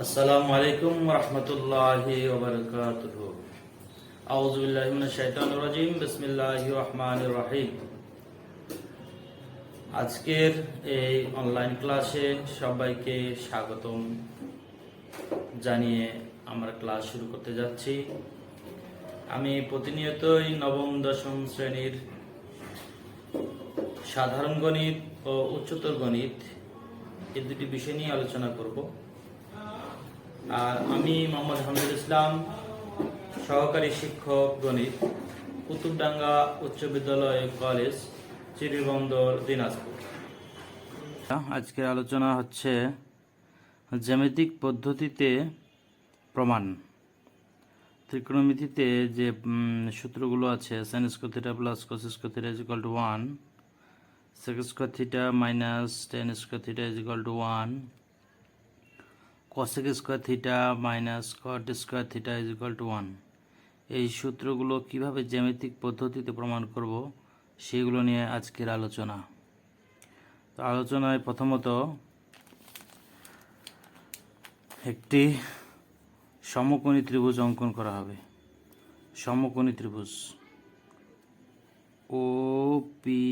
আসসালামু আলাইকুম রহমতুল্লাহি ওবরকাতুহ। আউযু বিল্লাহি মিনাশ শাইতানির রাজিম। বিসমিল্লাহির রহমানির রহিম। আজকের এই অনলাইন ক্লাসে সবাইকে স্বাগতম। জানিয়ে আমরা ক্লাস শুরু করতে যাচ্ছি। আমি প্রতিনিয়তই নবম, দশম শ্রেণির সাধারণ গণিত ও উচ্চতর গণিত এই দুটি বিষয় নিয়ে আলোচনা করব। আর আমি মোহাম্মদ হামিদুল ইসলাম, সহকারী শিক্ষক গণিত, কুতুবডাঙ্গা উচ্চ বিদ্যালয় কলেজ, চিরিবন্দর, দিনাজপুর। আজকের আলোচনা হচ্ছে জ্যামিতিক পদ্ধতিতে প্রমাণ। ত্রিকোণমিতিতে যে সূত্রগুলো আছে sine square theta plus cos square theta is to one sec square theta minus tan square theta is to one cosec square theta minus cot square theta is equal to one এই সূত্রগুলো কীভাবে জ্যামিতিক পদ্ধতিতে প্রমাণ করব, সেগুলো নিয়ে আজকের আলোচনা। তো আলোচনায় প্রথমত একটি সমকোণী ত্রিভুজ অঙ্কন করা হবে। সমকোণী ত্রিভুজ। O P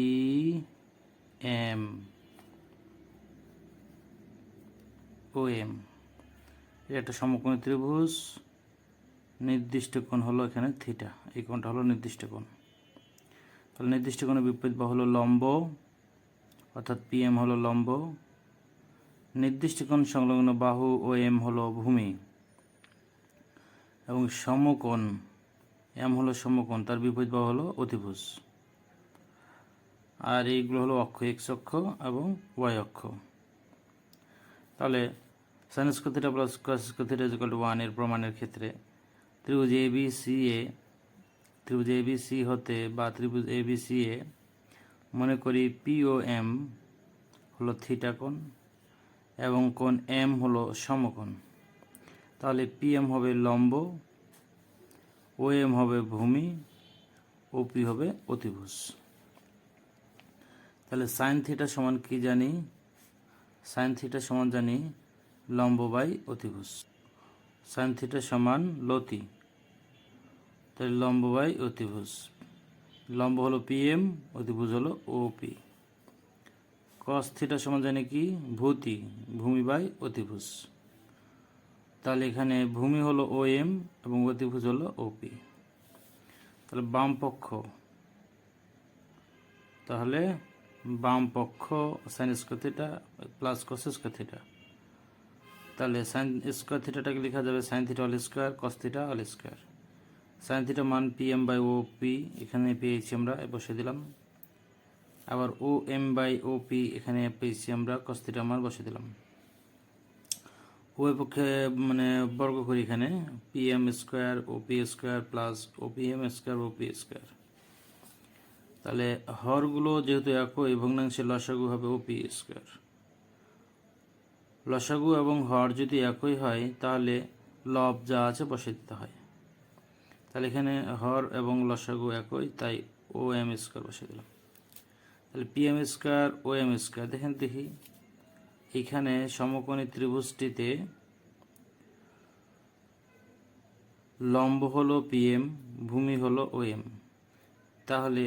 M O M একটা সমকোণী ত্রিভুজ। নির্দিষ্ট কোণ হলো এখানে থিটা এই কোণটা হলো নির্দিষ্ট কোণ। তাহলে নির্দিষ্ট কোণের বিপরীত বাহু হলো লম্ব, অর্থাৎ পিএম হলো লম্ব। নির্দিষ্ট কোণ সংলগ্ন বাহু ও এম হলো ভূমি। এবং সমকোণ এম হলো সমকোণ, তার বিপরীত বাহু হলো অতিভুজ। আর এইগুলো হলো অক্ষ এক্স অক্ষ এবং ওয়াই অক্ষ। তাহলে sine square plus cos square theta to one প্রমাণের ক্ষেত্রে। ত্রিভুজ এ বি সি এ ত্রিভুজ এ বি সি হতে বা ত্রিভুজ এ বি সি এ মনে করি পি ও এম হলো থিটা কোণ এবং কোণ এম হলো সমকোণ। তাহলে পি এম হবে লম্ব ও এম হবে ভূমি ও পি হবে অতিভুজ। তাহলে সাইন থিটা সমান কি জানি? সাইন থিটা সমান জানি লম্ব বাই অতিভুজ। সাইন থিটা সমান লতি। তাহলে লম্ব বাই অতিভুজ। লম্ব হলো পি এম অতিভুজ হলো ও পি কস থিটা সমান জানি কি? ভূতি, ভূমি বাই অতিভুজ। তাহলে এখানে ভূমি হলো ও এম এবং অতিভুজ হলো ওপি তাহলে বাম পক্ষ। তাহলে বাম পক্ষ sine square theta plus cos square theta তাহলে সাইন স্কোয়ার থিটাটাকে লেখা যাবে sine theta all square cos theta all square sine theta মান P M by O P এখানে পেয়েছি আমরা বসে দিলাম। আবার O M by O P এখানে পেয়েছি আমরা কস থিটা মান বসে দিলাম। উভয় পক্ষে মানে বর্গ করি এখানে P M square O P square plus O P M square O P square তাহলে হরগুলো যেহেতু একই, ভগ্নাংশের লসাগু হবে ও পি স্কোয়ার লসাগু এবং হর যদি একই হয়, তাহলে লব যা আছে বসে দিতে হয়। তাহলে এখানে হর এবং লসাগু একই, তাই ও এম স্কোয়ার বসে দিলাম। তাহলে P M square O M square, দেখেন দেখি। এখানে সমকোণী ত্রিভুজটিতে লম্ব হলো পিএম, ভূমি হলো ও এম তাহলে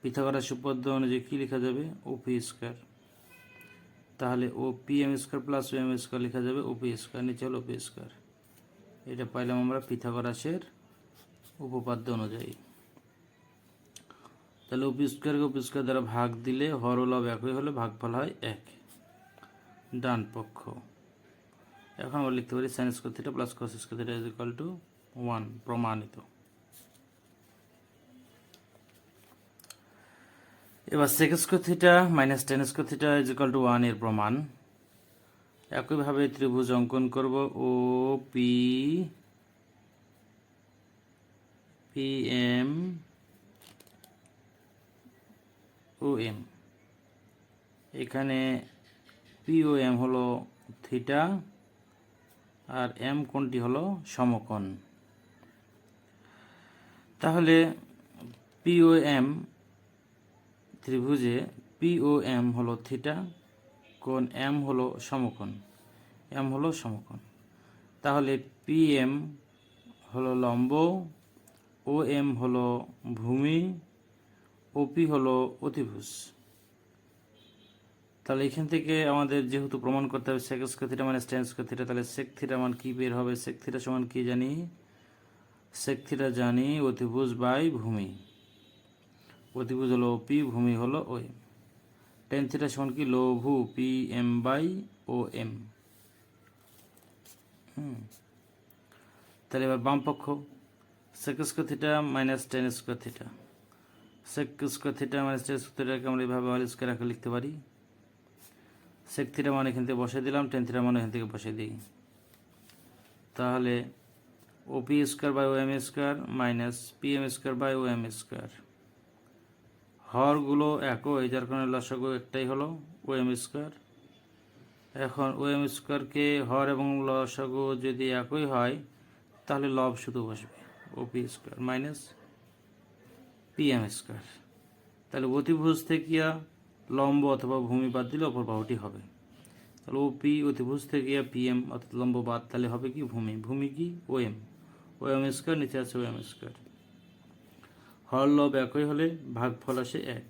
পিথাগোরাস উপপাদ্য অনুযায়ী কী লেখা যাবে? O P square. তাহলে O P M square plus O M square লেখা যাবে ও পি স্কোয়ার নিচে হলো পি স্কোয়ার এটা পাইলাম আমরা পিথাগোরাসের উপপাদ্য অনুযায়ী। তাহলে ওপি স্কোয়ারকে ওপি স্কোয়ার দ্বারা ভাগ দিলে হর ও লব একই হলে ভাগফল হয় এক। ডান পক্ষ। এখন আমরা লিখতে পারি sine square theta plus cos square theta is equal to one প্রমাণিত। এবার sec square theta minus tan square theta is equal to ওয়ানের প্রমাণ। একইভাবে ত্রিভুজ অঙ্কন করব O P P M, O M. এখানে পি ও এম হলো থিটা আর এম কোনটি হলো সমকোণ। তাহলে পি ও এম ত্রিভুজে পি ও এম হলো থিটা কোণ এম হলো সমকোণ। এম হলো সমকোণ। তাহলে পি এম হলো লম্ব ও এম হলো ভূমি ওপি হলো অতিভুজ। তাহলে এখান থেকে আমাদের যেহেতু প্রমাণ করতে হবে সেক স্কোয়ার মানে স্ট্যান্ড স্কোয়ার তাহলে সেক থিটা মান কি বের হবে? সেক থিটা সমান কি জানি? সেক থিটা জানি অতিভুজ বাই ভূমি। অতিভুজ হলো পি ভূমি হলো ও এম টেন থিটা সমান কি? লঘু P M by O M hmm. তাহলে এবার বাম পক্ষ। Sec square theta minus tan square theta sec square theta minus tan square থিটাকে আমরা এইভাবে অল স্কোয়ার আকারে লিখতে পারি। সেক থিটা মান এখান থেকে বসে দিলাম টেন থিটা মান এখান থেকে বসে দিই। তাহলে OP square by O M square minus P M square by O M square হরগুলো একই যার কারণে লসাগু একটাই হলো ও এম স্কোয়ার। এখন ও এম স্কোয়ারকে হর এবং লসাগু যদি একই হয়, তাহলে লব শুধু বসবে, OP square minus P M square. তাহলে অতিভুজ থেকে লম্ব অথবা ভূমি বাদ দিলে অপর বাহুটি হবে। তাহলে ও পি অতিভুজ থেকে পি এম অর্থাৎ লম্ব বাদ তাহলে হবে কি ভূমি ভূমি কি O M O M square, নিচে আছে ও এম স্কোয়ার। হর লব একই হলে ভাগফল আসে এক।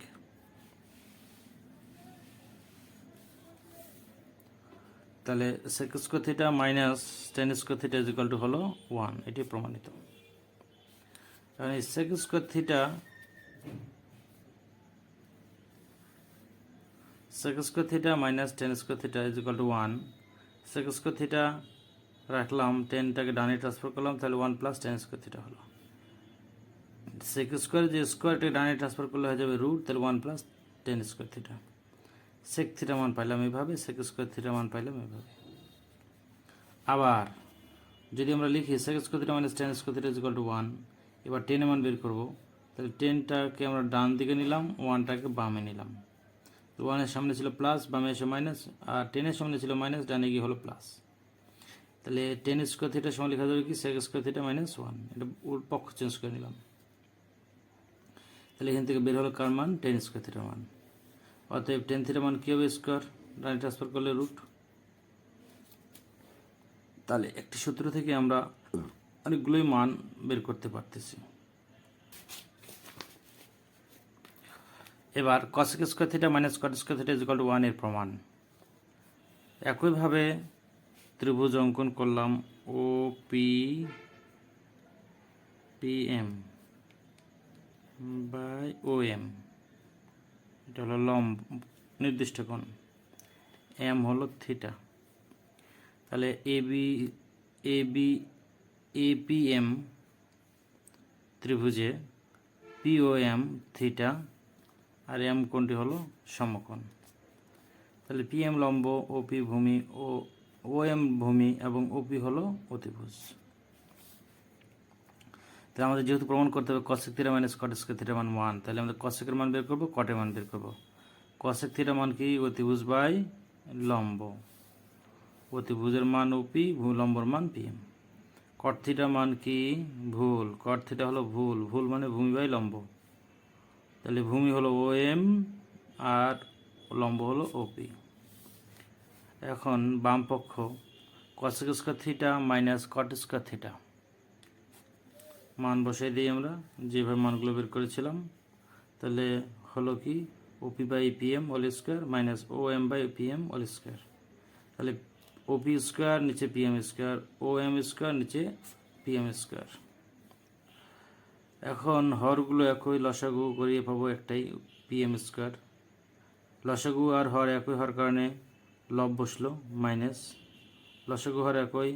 তাহলে sec theta minus tan square theta is to হলো ওয়ান এটি প্রমাণিত। কারণ এই sec square theta sec theta minus tan square theta is to one sec theta রাখলাম টেনটাকে ডানে ট্রান্সফার করলাম, তাহলে one plus tan square theta হলো। সেক স্কোয়ার যে স্কোয়ারটা ডানে ট্রান্সফার করলে হয়ে যাবে রুট তাহলে one plus tan square theta sec theta মান পাইলাম এইভাবে সেক স্কোয়ার থিটা মান পাইলাম এইভাবে। আবার, যদি আমরা লিখি sec square theta minus tan square theta is equal to one এবার টেনের মান বের করব। তাহলে টেনটাকে আমরা ডান দিকে নিলাম ওয়ানটাকে বামে নিলাম। তো ওয়ানের সামনে ছিল প্লাস বামে এসে মাইনাস আর টেনের সামনে ছিল মাইনাস ডানে গিয়ে হলো প্লাস তাহলে টেন স্কোয়ার থিটার সময় লেখা যাবে কি? Sec square theta minus one এটা পক্ষ চেঞ্জ করে নিলাম। তাহলে এখান থেকে বের হলো কার মান? টেন স্কোয়ার থিটার মান। অতএব টেন থিটা মান কী হবে? স্কোয়ার ডানে ট্রান্সফার করলে রুট তাহলে একটি সূত্র থেকে আমরা অনেকগুলোই মান বের করতে পারতেছি। এবার cosec square theta minus cot square theta is equal to ওয়ানের প্রমাণ। একইভাবে ত্রিভুজ অঙ্কন করলাম O P P M by O M এটা হলো লম্ব, নির্দিষ্ট কোণ। এম হলো থিটা তাহলে A B A B A P M ত্রিভুজে P O M theta আর এম কোণটি হলো সমকোণ। তাহলে পি এম লম্ব ও পি ভূমি ও ও এম ভূমি এবং ওপি হলো অতিভুজ। তাহলে আমাদের যেহেতু প্রমাণ করতে হবে cosec theta minus cot square theta মান ওয়ান তাহলে আমাদের কসেকের মান বের করব কটের মান বের করব। কসেক থিটা মান কি? অতিভুজ বাই লম্ব। অতিভুজের মান ওপি লম্বর মান পি এম কট থিটা মান কি? ভুল। কট থিটা হলো ভুল। ভুল মানে ভূমি বাই লম্ব। তাহলে ভূমি হলো ও এম আর লম্ব হলো ওপি এখন বাম পক্ষ cosec square theta minus cot square theta মান বসাই দিই আমরা, যেভাবে মানগুলো বের করেছিলাম। তাহলে হলো কি OP by PM all square minus O M by PM all square তাহলে ওপি স্কোয়ার নিচে PM square O M square নিচে পিএম স্কোয়ার এখন হরগুলো একই, লসাগু করিয়ে পাবো একটাই পিএম স্কোয়ার লসাগু আর হর একই হওয়ার কারণে লব বসল মাইনাস লসাগু হর একই,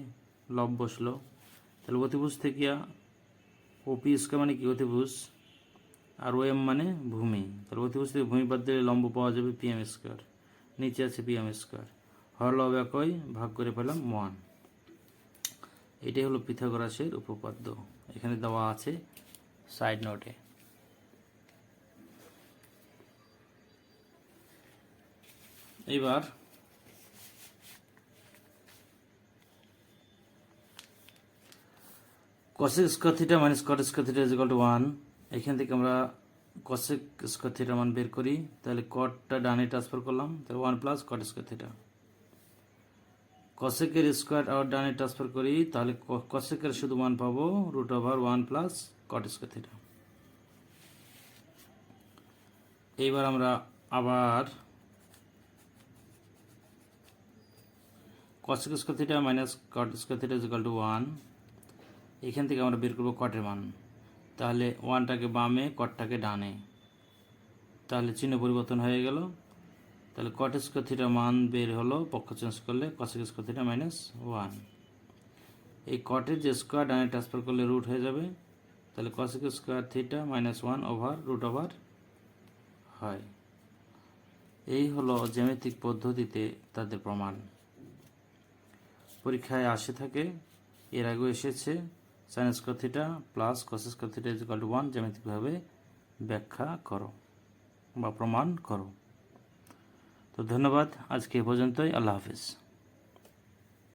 লব বসল। তাহলে অতিভুজ থেকে ওপি স্কোয়ার মানে কি? অতিভুজ। আর ও এম মানে ভূমি। তাহলে অতিভুজ থেকে ভূমি বাদ দিলে লম্ব পাওয়া যাবে পিএম স্কোয়ার নিচে আছে পিএম স্কোয়ার হর লব একই, ভাগ করে পেলাম ওয়ান এটাই হলো পিথাগোরাসের উপপাদ্য। এখানে দেওয়া আছে সাইড নোটে এবার cosec square theta minus cot square theta is equal to one এখান থেকে আমরা কসেক স্কোয়ার থিটার মান বের করি। তাহলে কটটা ডানে ট্রান্সফার করলাম। তাহলে one plus cot square theta কসেকের square আবার ডানে ট্রান্সফার করি, তাহলে কসেকের শুধু মান পাবো root over one plus cot square theta এইবার আমরা আবার cosec square theta minus cot square theta is equal to one এখান থেকে আমরা বের করব কটের মান তাহলে ওয়ানটাকে বামে, কটটাকে ডানে। তাহলে চিহ্ন পরিবর্তন হয়ে গেল। তাহলে কট স্কোয়ার মান বের হলো, পক্ষ চেঞ্জ করলে cosec square theta minus one এই কটের যে স্কোয়ার ডানে ট্রান্সফার করলে রুট হয়ে যাবে, তাহলে cosec square theta minus one over root over হয়। এই হলো জ্যামিতিক পদ্ধতিতে তাদের প্রমাণ। পরীক্ষায় আসে থাকে, এর আগেও এসেছে। Sine square theta plus cos square theta is equal to one জ্যামিতিকভাবে ব্যাখ্যা করো বা প্রমাণ করো। তো ধন্যবাদ, আজকে এ পর্যন্তই, আল্লাহ হাফিজ।